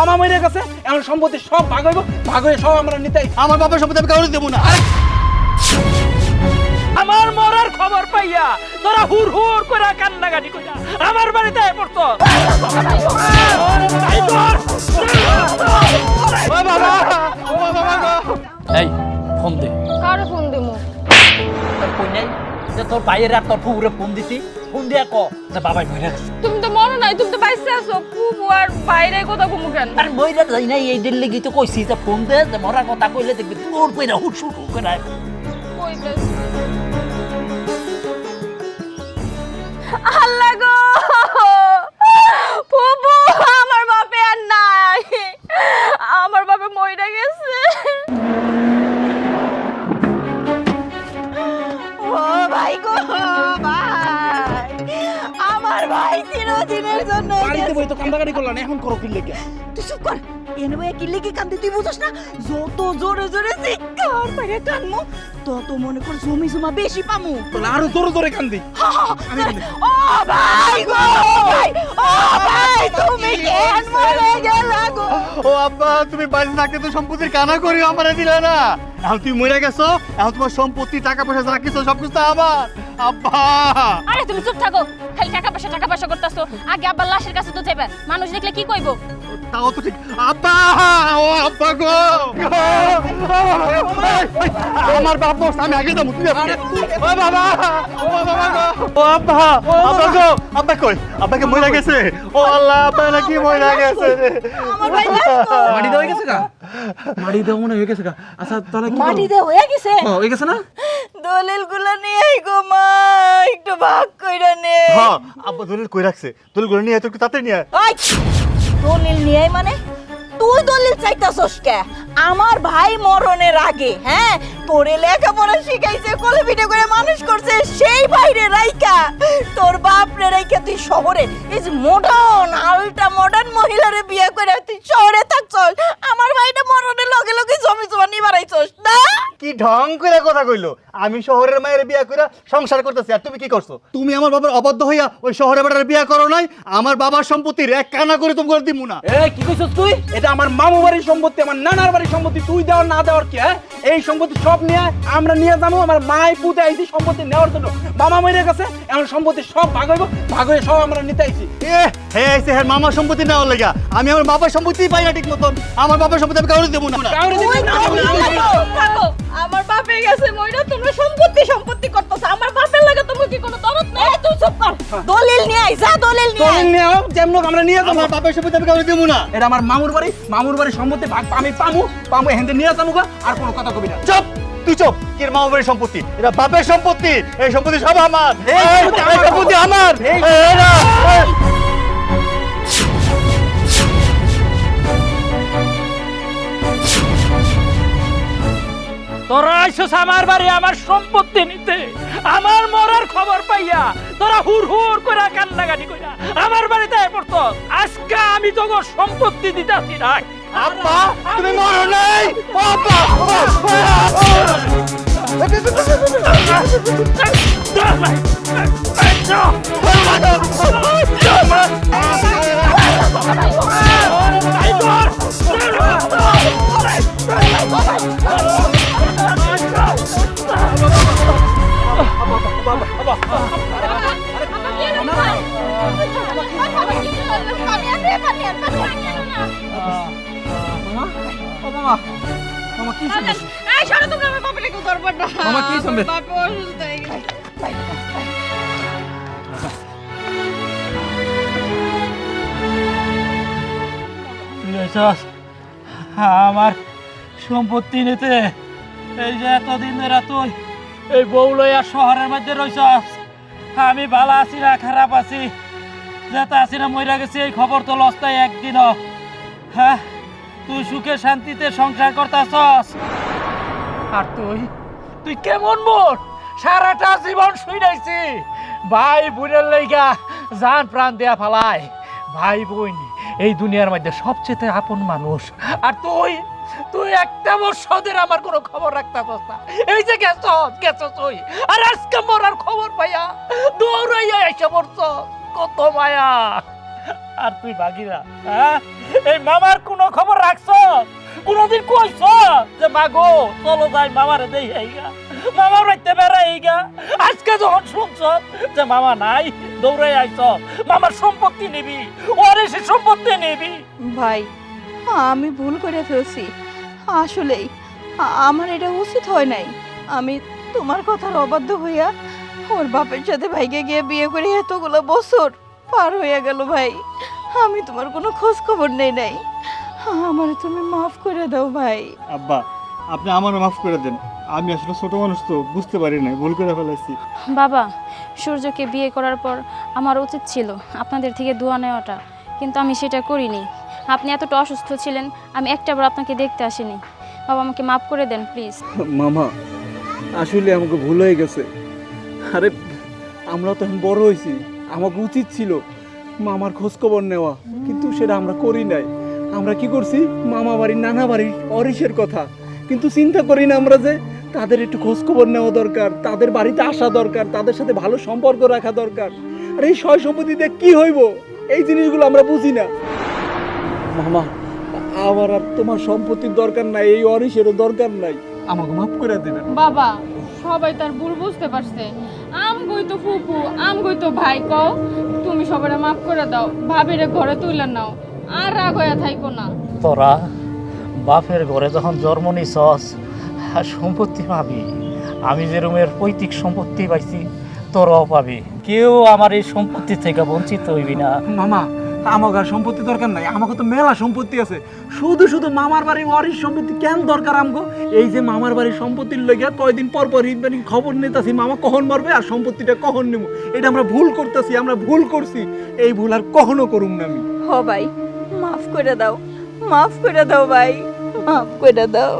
মামা মরে গেছে এখন সম্পত্তি সব ভাগ হইব ভাগ হয়ে সব আমরা নিতে আমার বাবার সম্পত্তি আমি কাউকে দেবো না। আমার মরার খবর পাইয়া তোরা হুর হুর করে কান্নাকাটি কইরা আমার বাড়িতে আয় পড়তো। এই ফোন দে। কারে ফোন দিমু তোর কই নাই? যে তোর ভাইয়ের আর তোর ফুপুরে ফোন দিতি ফোন দিয়া ক যে বাবাই মরে গেছে। নাই তুমি তো বাইসে আছো। ফুবু আর বাইরে কথা কমু কেন? আর মইরা যাই নাই এই দিল্লি গিয়ে তো কইছি যে ফোন দে যে মরার কথা কইলে দেখবি তোর কইরা হুট শুট করে আল্লাহ গো! ফুবু আমার বাপে আর নাই। আমার বাপে মইরা গেছে। ও ভাই গো! চিরদিনের জন্য বাড়িতে বই তো কান্দাকাটি করলাম এখন করো কি লেগে। তুই চুপ কর। এনে বইয়া কি লেগে কান্দে তুই বুঝছ না? যত জোরে জোরে চিৎকার পারে কানমু তত মনে কর জমি জমা বেশি পামু। তাহলে আরও জোরে জোরে কান্দি। ও ভাই গো ও ভাই তুমি কেন মরে গেলা গো? ও আব্বা তুমি বাড়ি থাকতে তো সম্পত্তির কানা করি আমার দিলে না। এখন তুমি মরে গেছো এখন তোমার সম্পত্তি টাকা পয়সা যা কিছু সব কিছু আমার। আব্বা! আরে তুমি চুপ থাকো। খালি টাকা পয়সা টাকা পয়সা করতেছো। আগে আব্বার লাশের কাছে তো যাবে মানুষ দেখলে কি কইবো? তাও তো ঠিক। আব্বা! ও আব্বা গো! আমার বাপ বস আমি আগে যাব তুমি। ও বাবা! ও বাবা গো! ও আব্বা আব্বা গো! আব্বা কই? আব্বাকে মরে গেছে? ও আল্লাহ আব্বা নাকি মরে গেছে? আমার ভাই মাটি দেওয়া গেছে গা? মাটি দেওয়া মনে হয়ে গেছে গা। আচ্ছা তাহলে কি মাটি করব? হয়ে গেছে। ও, হয়ে গেছে না? দলিলগুলো নিয়ে আই গো মা একটু ভাগ কইরা নে। হ্যাঁ আব্বা দলিল কই রাখছে? দলিল করে নিয়ে আয়, তোর তাতে নিয়ে আয়। ওই দলিল নিয়ে আই মানে? তুই দলিল চাইতাছস কে? আমার ভাই মরণের আগে হ্যাঁ? তোরে লেখাপড়া শিখাইছে কোলে পিঠে করে মানুষ করছে সেই বাইরে রাইকা তোর বাপ রে রাইকা তুই শহরে এই যে মডার্ন আলটা মডার্ন মহিলারে বিয়ে করে তুই শহরে থাকছস। আমার ভাইটা মরণের লগে লগে জমি জমা নিয়ে বাড়াইছস। না কি ঢং করে কথা কইলো? আমি শহরের মায়ের বিয়া করে সংসার করতেছি আর তুমি কি করছ? তুমি আমার বাবার অবাধ্য হইয়া ওই শহরের বেটার বিয়া করো নাই আমার বাবার সম্পত্তির এক কানা করে তুমি করে দিমু না। এ কি কইছস তুই? এটা আমার মামু বাড়ির সম্পত্তি আমার নানার বাড়ির সম্পত্তি তুই দেওয়ার না দেওয়ার কি হ্যাঁ? এই সম্পত্তি সব নিয়ে আমরা নিয়ে যাব আমার মাই পুতে আইছি সম্পত্তি নেওয়ার জন্য। মামা মরে গেছে এখন সম্পত্তি সব ভাগ হইব ভাগ হয়ে সব আমরা নিতে আইছি। এ হে আইছে হ্যাঁ মামার সম্পত্তি নেওয়ার লাগা আমি আমার বাবার সম্পত্তি পাই না ঠিক মতন আমার বাবার সম্পত্তি আমি কাউকে দেবো না। কাউরে দিবি না, কাউরে দিবি না। আমার বাপে গেছে মইরা তোমরা সম্পত্তি সম্পত্তি করতেছ। আমার বাপের লাগে তুমি কি কোনো দরদ নাই? তুই চুপ কর। দলিল নিয়ে আই যা দলিল নিয়ে দলিল নিয়ে আও, যেমন আমরা নিয়ে যাব। আমার বাবার সম্পত্তি আমি কাউকে দেবো না। এটা আমার মামুর বাড়ি মামুর বাড়ির সম্পত্তি ভাগ আমি পামু পামু হেন্দে নিয়ে যাব গা, আর কোনো কথা কবি না। চুপ তুই চুপ। কি মামা বাড়ির সম্পত্তি? এটা বাপের সম্পত্তি এই সম্পত্তি সব আমার। এই। সম্পত্তি আমার। এই- তোরা আইসস আমার বাড়ি আমার সম্পত্তি নিতে আমার মরার খবর পাইয়া তোরা হুর হুর করে কান্নাকাটি কইরা আমার বাড়িতে পড়তো আজকে আমি তোর সম্পত্তি দিতাছি না আব্বা তুমি মরো নাই ও আব্বা আমার সম্পত্তি নিতে এই যে এতদিন ধরে তুই এই বউ লইয়া শহরের মধ্যে রইছস আমি ভালো আছি না, খারাপ আছি। যেতে আছি না, মইরা গেছি, এই খবর তো লস্তাই একদিনও। হ্যাঁ তুই সুখে শান্তিতে সংসার করতাছস। আর তুই? তুই কেমন বোন সারাটা জীবন শুইনাইছি ভাই বোনের লাইগা জান প্রাণ দেয়া ফালায়। ভাই বোন, এই দুনিয়ার মধ্যে সবচেয়ে আপন মানুষ। আর তুই? তুই একটা বছর আমার কোনো খবর রাখতাছস না। এই যে গেছ গেছ তুই। আর আজকে মরার খবর পাইয়া দৌড়াইয়া এসে পড়ছ কত মায়া। আর তুই বাগিরা হ্যাঁ? এই মামার কোনো খবর রাখছ কোনদিন কইছ যে, মাগো, চলো যাই মামারে দেই এইগা মামার রাইতে বেড়া এইগা আজকে যখন শুনছ যে, মামা নাই দৌড়ে আইছ মামার সম্পত্তি নিবি, ওরে সে সম্পত্তি নিবি। ভাই আমি ভুল করে ফেলছি। আসলেই আমার এটা উচিত হয় নাই। আমি তোমার কথার অবাধ্য হইয়া ওর বাপের সাথে ভাইকে গিয়ে বিয়ে করে এতগুলো বছর পার হইয়া গেল ভাই। আমি তোমার কোনো খোঁজ খবর নেই নাই। আমার তুমি মাফ করে দাও ভাই। আব্বা আপনি আমারও মাফ করে দেন। আমি আসলে ছোট মানুষ তো বুঝতে পারি নাই ভুল করে ফেলেছি বাবা সূর্যকে বিয়ে করার পর আমার উচিত ছিল আপনাদের থেকে দোয়া নেওয়াটা কিন্তু আমি সেটা করিনি। আপনি এতটা অসুস্থ ছিলেন, আমি একটাবার আপনাকে দেখতে আসিনি। বাবা, আমাকে মাফ করে দেন, প্লিজ। মামা, আসলে আমাকে ভুল হয়ে গেছে। আরে, আমরা তো এখন বড় হয়েছি, আমাকে উচিত ছিল মামার খোঁজ খবর নেওয়া, কিন্তু সেটা আমরা করি নাই। আমরা কি করছি? মামা বাড়ি নানা বাড়ির অরিসের কথা। কিন্তু চিন্তা করি না আমরা যে তাদের একটু খোঁজ খবর নেওয়া দরকার, তাদের বাড়িতে আসা দরকার, তাদের সাথে ভালো সম্পর্ক রাখা দরকার। আর, এই সয় সম্পত্তিতে কি হইব? এই জিনিসগুলো আমরা বুঝি না। মামা আমার আর তোমার সম্পত্তির দরকার নাই এই অরিসেরও দরকার নাই। আমাকে মাফ করে দেবেন। বাবা সবাই তার ভুল বুঝতে পারছে। আম গই তো ফুপু আম গই তো ভাই কও তুমি সবারে মাফ করে দাও ভাবিরে ঘরে তুলে নাও। আর রাগ হইয়া থাইকো না। তোরা বাপের ঘরে যখন জন্ম নিছস আর সম্পত্তি পাবি। আমি যে রুমের পৈতৃক সম্পত্তি পাইছি তোরাও পাবি। কেউ আমার এই সম্পত্তি থেকে বঞ্চিত হইবি না। মামা আমাকে আর সম্পত্তি দরকার নাই, আমাকে তো মেলা সম্পত্তি আছে। শুধু শুধু মামার বাড়ির ওয়ারিশ সম্পত্তি কেন দরকার আমগো? এই যে মামার বাড়ির সম্পত্তির লইয়া কয়দিন পর পর ইদানি খবর নিতেছি, মামা কখন মারবে আর সম্পত্তিটা কখন নেব এটা আমরা ভুল করতেছি, আমরা ভুল করছি। এই ভুল আর কখনো করুম না আমি। হ ভাই, মাফ করে দাও, মাফ করে দাও ভাই, মাফ করে দাও।